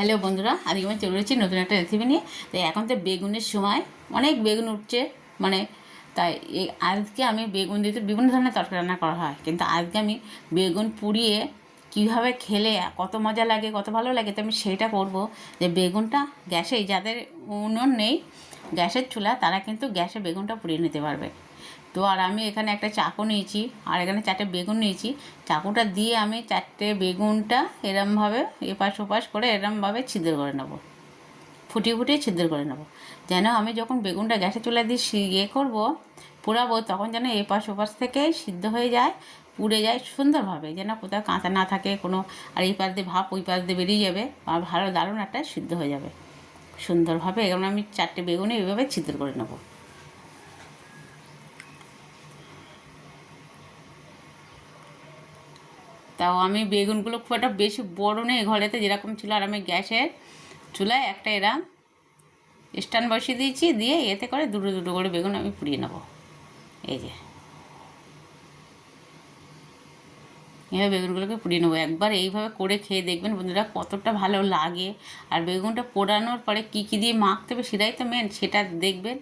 Hello বন্ধুরা, আজকে আমি চলে এসেছি নতুন একটা রেসিপি নিয়ে। তো এখন তো বেগুনের সময়, অনেক বেগুন উঠছে মানে তাই এই আজকে আমি বেগুন দিয়ে তো বিভিন্ন ধরনের তরকারি রান্না করা হয়। কিন্তু আজকে আমি বেগুন পুড়িয়ে কীভাবে খেলে, কত মজা লাগে, কত ভালো লাগে, তো আমি সেটা করব। যে বেগুনটা গ্যাসে, যাদের উনুন নেই, গ্যাসের চুলা, তারা কিন্তু গ্যাসে বেগুনটা পুড়িয়ে নিতে পারবে। তো আর আমি এখানে একটা চাকু নিয়েছি, আর এখানে চারটে বেগুন নিয়েছি। চাকুটা দিয়ে আমি চারটে বেগুনটা এরমভাবে এপাশ ওপাশ করে এরমভাবে ছিদ্র করে নেব। ফুটিয়ে ফুটিয়ে ছিদ্র করে নেব। যেন আমি যখন বেগুনটা গ্যাসে চুলা দিয়ে ইয়ে করব, পোড়াবো, তখন যেন এপাশ ওপাশ থেকে সিদ্ধ হয়ে যায়, পুড়ে যায় সুন্দরভাবে। যেন কোথাও কাঁচা না থাকে, কোনো, আর এই পাশ দিয়ে ভাপ ওই পাশ দিয়ে বেরিয়ে যাবে, আর ভালো দারুণ একটা সিদ্ধ হয়ে যাবে। সুন্দরভাবে এগুলো আমি চারটে বেগুনে এইভাবে ছিদ্র করে নেব। তাও আমি বেগুনগুলো খুব একটা বেশি বড় নেই ঘরেতে, যেরকম ছিল আর আমি গ্যাসের চুলায় একটা এরম স্ট্যান্ড বসিয়ে দিয়েছি, দিয়ে এতে করে দুটো দুটো করে বেগুন আমি পুড়িয়ে নেব। এই যে। এইভাবে বেগুনগুলোকে পুড়িয়ে নেব। একবার এইভাবে করে খেয়ে দেখবেন বন্ধুরা কতটা ভালো লাগে। আর বেগুনটা পোড়ানোর পরে কী কী দিয়ে মাখতে হবে সেটাই তো মেন সেটা দেখবেন।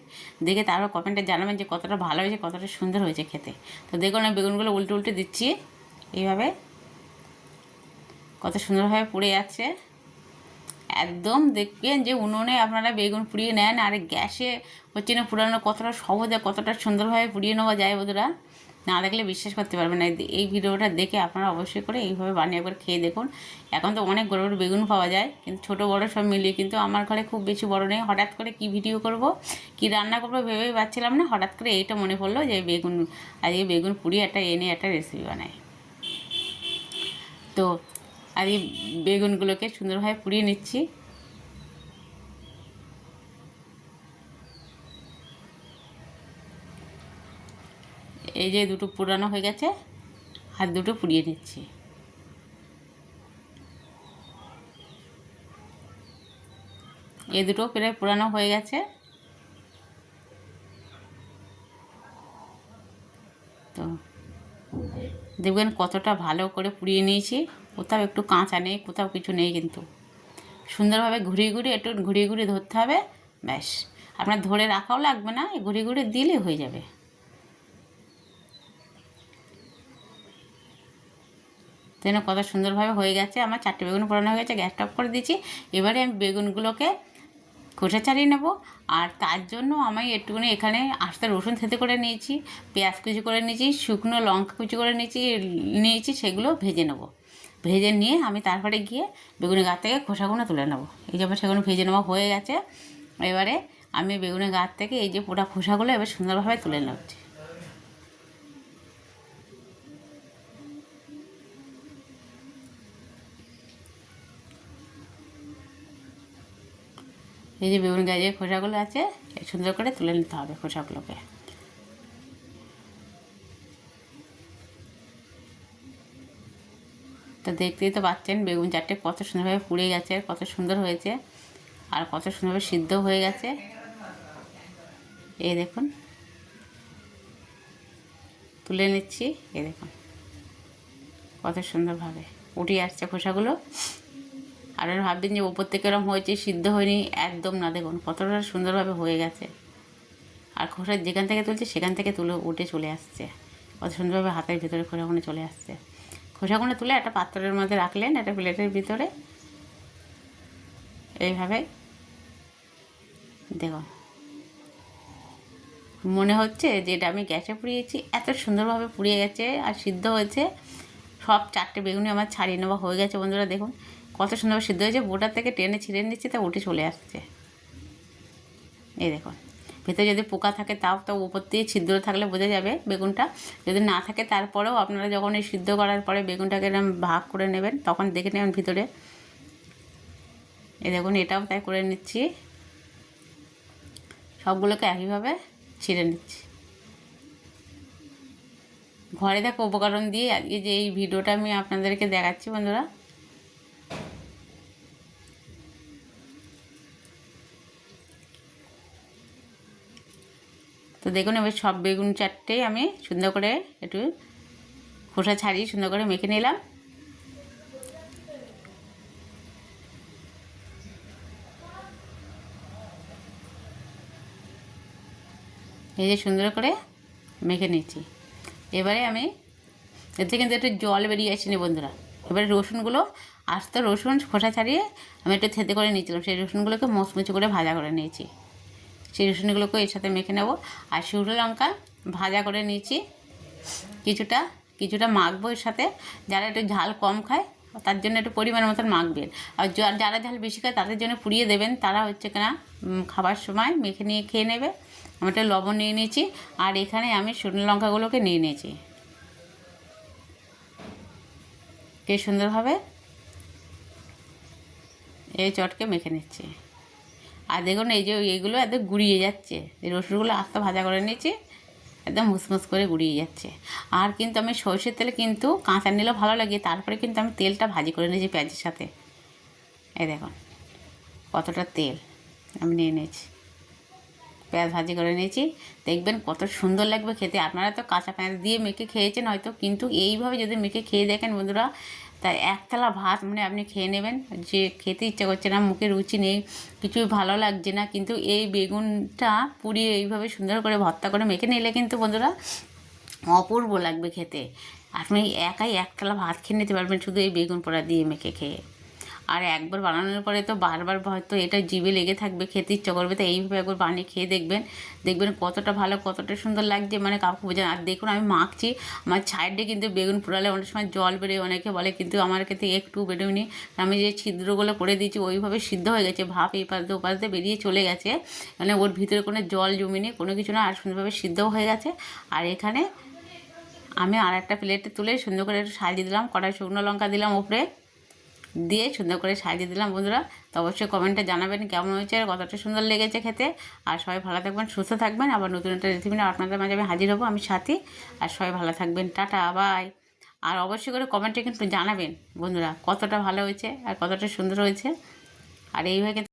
দেখে তারপর কমেন্টে জানাবেন যে কতটা ভালো হয়েছে, কতটা সুন্দর হয়েছে খেতে। তো দেখুন আমি বেগুনগুলো উল্টে উল্টে দিচ্ছি। এইভাবে কত সুন্দরভাবে পুড়ে যাচ্ছে। একদম দেখবেন যে উনুনে আপনারা বেগুন পুড়িয়ে নেন, আর গ্যাসে হচ্ছে না পুরানো কতটা সহজে কতটা সুন্দরভাবে পুড়িয়ে নেওয়া যায় বন্ধুরা। না দেখলে বিশ্বাস করতে পারবেন না। এই ভিডিওটা দেখে আপনারা অবশ্যই করে এইভাবে বানিয়ে একবার খেয়ে দেখুন। এখন তো অনেক বড় বড় বেগুন পাওয়া যায়, কিন্তু ছোট বড় সব মিলিয়ে কিন্তু আমার ঘরে খুব বেশি বড় নেই। হঠাৎ করে কি ভিডিও করব, কি রান্না করব ভেবেই পাচ্ছিলাম না। হঠাৎ করে এইটা মনে পড়ল যে বেগুন, আজকে বেগুন পুড়িয়ে একটা এনে একটা রেসিপি বানাই। তো আর এই বেগুনগুলোকে সুন্দরভাবে পুড়িয়ে নিচ্ছি। এই যে দুটো পুরানো হয়ে গেছে, আর দুটো পুড়িয়ে নিচ্ছি। এই দুটো প্রায় পুরানো হয়ে গেছে। তো দেখবেন কতটা ভালো করে পুড়িয়ে নিয়েছি। কোথাও একটু কাঁচা নেই, কোথাও কিছু নেই কিন্তু। সুন্দরভাবে ঘুরিয়ে ঘুরিয়ে একটু ঘুরিয়ে ঘুরিয়ে ধরতে হবে, ব্যাস। আপনার ধরে রাখাও লাগবে না ঘুরিয়ে ঘুরিয়ে দিলে হয়ে যাবে। যেন কত সুন্দরভাবে হয়ে গেছে, আমার চারটে বেগুন পোড়ানো হয়ে গেছে গ্যাসটা অফ করে দিয়েছি। এবারে আমি বেগুনগুলোকে খোসা ছাড়িয়ে নেব। আর তার জন্য আমি একটুখানি এখানে আস্তে রসুন থেতে করে নিয়েছি, পেঁয়াজ কুচি করে নিয়েছি, শুকনো লঙ্কা কুচি করে নিয়েছি নিয়েছি, সেগুলো ভেজে নেব। ভেজে নিয়ে আমি তারপরে গিয়ে বেগুনের গাছ থেকে খোসাগুলো তুলে নেব। এই যে আমার সেগুলো ভেজে নেওয়া হয়ে গেছে। এবারে আমি বেগুনের গাছ থেকে এই যে পোড়া খোসাগুলো এবার সুন্দরভাবে তুলে নেচ্ছি এই যে বেগুন গাছের খোসাগুলো আছে, সুন্দর করে তুলে নিতে হবে খোসাগুলোকে। তো দেখতেই তো পাচ্ছেন, বেগুন চারটে কত সুন্দরভাবে পুড়ে গেছে, কত সুন্দর হয়েছে। আর কত সুন্দরভাবে সিদ্ধ হয়ে গেছে। এই দেখুন। তুলে নিচ্ছি, এই দেখুন। কত সুন্দরভাবে উঠে আসছে খোসাগুলো। আর ভাববেন যে ওপর থেকে এরকম হয়েছে, সিদ্ধ হয়নি, একদম না। দেখুন, কতটা সুন্দরভাবে হয়ে গেছে। আর খোসা যেখান থেকে তুলছে, সেখান থেকে তুলে উঠে চলে আসছে। কত সুন্দরভাবে হাতের ভিতরে খোসাগুলো চলে আসছে। খোসাগুলো তুলে একটা পাত্রের মধ্যে রাখলেন, একটা প্লেটের ভিতরে। এইভাবে। দেখুন। মনে হচ্ছে যে এটা আমি গ্যাসে পুড়িয়েছি, এত সুন্দরভাবে পুড়িয়ে গেছে আর সিদ্ধ হয়েছে। সব চারটে বেগুনি আমার ছাড়িয়ে নেওয়া হয়ে গেছে বন্ধুরা, দেখুন। কত সুন্দর সিদ্ধ হয়েছে বোটার থেকে টেনে ছিঁড়ে নিচ্ছি, তা উঠে চলে আসছে। এই দেখুন। ভেতরে যদি পোকা থাকে তাও তো উপর দিয়ে ছিদ্র থাকলে বোঝা যাবে বেগুনটা। যদি না থাকে তারপরেও আপনারা যখন এই সিদ্ধ করার পরে বেগুনটাকে এরকম ভাগ করে নেবেন, তখন দেখে নেবেন ভিতরে। এ দেখুন, এটাও তাই করে নিচ্ছি। সবগুলোকে একইভাবে ছিঁড়ে নিচ্ছি। ঘরে দেখো উপকরণ দিয়ে আজকে যে এই ভিডিওটা আমি আপনাদেরকে দেখাচ্ছি বন্ধুরা তো দেখুন, এবার সব বেগুন চারটে আমি সুন্দর করে একটু খোসা ছাড়িয়ে সুন্দর করে মেখে নিলাম। এই যে সুন্দর করে মেখে নিচ্ছি। এবারে আমি এতে কিন্তু একটু জল বেরিয়ে আসেনি বন্ধুরা। এবারে রসুনগুলো, আস্ত রসুন খোসা ছাড়িয়ে আমি একটু থেতে করে নিয়েছিলাম। সেই রসুনগুলোকে মচমচে করে ভাজা করে নিয়েছি। সেই এর সাথে মেখে নেব। আর শুকনো লঙ্কা ভাজা করে নিয়েছি। কিছুটা কিছুটা মাখবো এর সাথে। যারা একটু ঝাল কম খায়, তার জন্য একটু পরিমাণ মতন মাখবেন। আর যারা ঝাল বেশি খায়, তাদের জন্য পুড়িয়ে দেবেন। তারা হচ্ছে কিনা খাবার সময় মেখে নিয়ে খেয়ে নেবে। আমি একটা লবণ নিয়ে নিয়েছি। আর এখানে আমি শুকনো লঙ্কাগুলোকে নিয়ে নিয়েছি। কে সুন্দরভাবে এই চটকে মেখে নিচ্ছি। আর দেখুন এই যে এইগুলো একদম গুড়িয়ে যাচ্ছে। এই রসুনগুলো আস্তে ভাজা করে নিয়েছি, একদম মুসমুস করে গুড়িয়ে যাচ্ছে। আর কিন্তু আমি সর্ষের তেলে কিন্তু কাঁচা নিলেও ভালো লাগে, তারপরে কিন্তু আমি তেলটা ভাজি করে নিয়েছি পেঁয়াজের সাথে। এই দেখুন, কতটা তেল আমি নিয়ে নিয়েছি। পেঁয়াজ ভাজি করে নিয়েছি, দেখবেন কত সুন্দর লাগবে খেতে। আপনারা তো কাঁচা পেঁয়াজ দিয়ে মেখে খেয়েছেন হয়তো, কিন্তু এইভাবে যদি মেখে খেয়ে দেখেন বন্ধুরা তা একতলা ভাত মানে আপনি খেয়ে নেবেন। যে খেতে ইচ্ছা করছে না, মুখে রুচি নেই, কিছুই ভালো লাগছে না, কিন্তু এই বেগুনটা পুড়িয়ে এইভাবে সুন্দর করে ভর্তা করে মেখে নিলে কিন্তু বন্ধুরা অপূর্ব লাগবে খেতে। আপনি একাই একতলা ভাত খেয়ে নিতে পারবেন শুধু এই বেগুন পোড়া দিয়ে মেখে খেয়ে। আর একবার বানানোর পরে তো বারবার হয়তো এটা জিভে লেগে থাকবে, খেতে ইচ্ছা করবে, তো এইভাবে একবার বানিয়ে খেয়ে দেখবেন। দেখবেন কতটা ভালো, কতটা সুন্দর লাগছে। মানে কাউকে বোঝা আর দেখুন আমি মাখছি, আমার সাইডে কিন্তু বেগুন পোড়ালে অনেক সময় জল বেরোয় অনেকে বলে কিন্তু আমার ক্ষেত্রে একটু বেরোয়নি আমি যে ছিদ্রগুলো করে দিয়েছি, ওইভাবে সিদ্ধ হয়ে গেছে। ভাপ এই পাশ দিয়ে ও দিয়ে বেরিয়ে চলে গেছে। মানে ওর ভিতরে কোনো জল জমিনি, কোনো কিছু না। আর সুন্দরভাবে সিদ্ধও হয়ে গেছে। আর এখানে আমি আর একটা প্লেটে তুলে সুন্দর করে একটু সাজিয়ে দিলাম। কড়াই শুকনো লঙ্কা দিলাম উপরে। দিয়ে সুন্দর করে সাজিয়ে দিলাম, বন্ধুরা। তো অবশ্যই কমেন্টে জানাবেন কেমন হয়েছে আর কতটা সুন্দর লেগেছে খেতে। আর সবাই ভালো থাকবেন, সুস্থ থাকবেন। আবার নতুন একটা রেসিপি নিয়ে আপনাদের মাঝে আমি হাজির হব, আমি সাথী। আর সবাই ভালো থাকবেন, টাটা, বাই। আর অবশ্যই করে কমেন্টে কিন্তু জানাবেন, বন্ধুরা, কতটা ভালো হয়েছে আর কতটা সুন্দর হয়েছে। আর এইভাবে